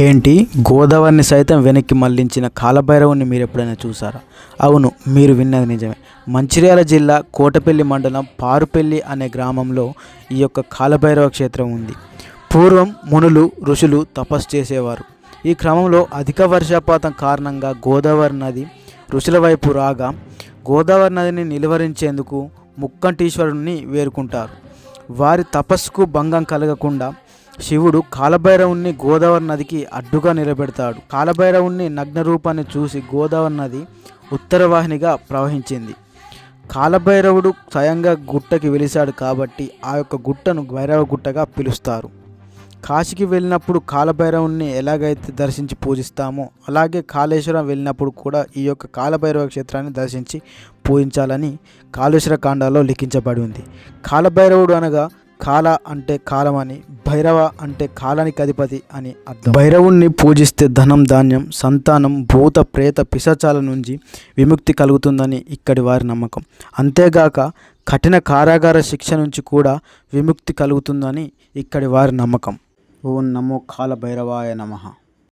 ఏంటి? గోదావరిని సైతం వెనక్కి మళ్ళించిన కాలభైరవుని మీరు ఎప్పుడైనా చూసారా? అవును మీరు విన్నది నిజమే. మంచిర్యాల జిల్లా కోటపల్లి మండలం పారుపల్లి అనే గ్రామంలో ఈ యొక్క కాలభైరవ క్షేత్రం ఉంది. పూర్వం మునులు ఋషులు తపస్సు చేసేవారు. ఈ క్రమంలో అధిక వర్షపాతం కారణంగా గోదావరి నది ఋషుల వైపు రాగా గోదావరి నదిని నిలువరించేందుకు ముక్కంటీశ్వరుణ్ణి వేరుకుంటారు. వారి తపస్సుకు భంగం కలగకుండా శివుడు కాలభైరవుణ్ణి గోదావరి నదికి అడ్డుగా నిలబెడతాడు. కాలభైరవుణ్ణి నగ్న రూపాన్ని చూసి గోదావరి నది ఉత్తరవాహినిగా ప్రవహించింది. కాలభైరవుడు స్వయంగా గుట్టకి వెలిశాడు కాబట్టి ఆ యొక్క గుట్టను భైరవ గుట్టగా పిలుస్తారు. కాశీకి వెళ్ళినప్పుడు కాలభైరవుణ్ణి ఎలాగైతే దర్శించి పూజిస్తామో అలాగే కాళేశ్వరం వెళ్ళినప్పుడు కూడా ఈ యొక్క కాలభైరవ క్షేత్రాన్ని దర్శించి పూజించాలని కాళేశ్వర కాండాలో లిఖించబడి ఉంది. కాలభైరవుడు అనగా కాల అంటే కాలమని భైరవ అంటే కాలానికి అధిపతి అని అర్థం. భైరవుణ్ణి పూజిస్తే ధనం ధాన్యం సంతానం భూత ప్రేత పిశాచాల నుంచి విముక్తి కలుగుతుందని ఇక్కడి వారి నమ్మకం. అంతేగాక కఠిన కారాగార శిక్ష నుంచి కూడా విముక్తి కలుగుతుందని ఇక్కడి వారి నమ్మకం. ఓం నమో కాల భైరవాయ నమః.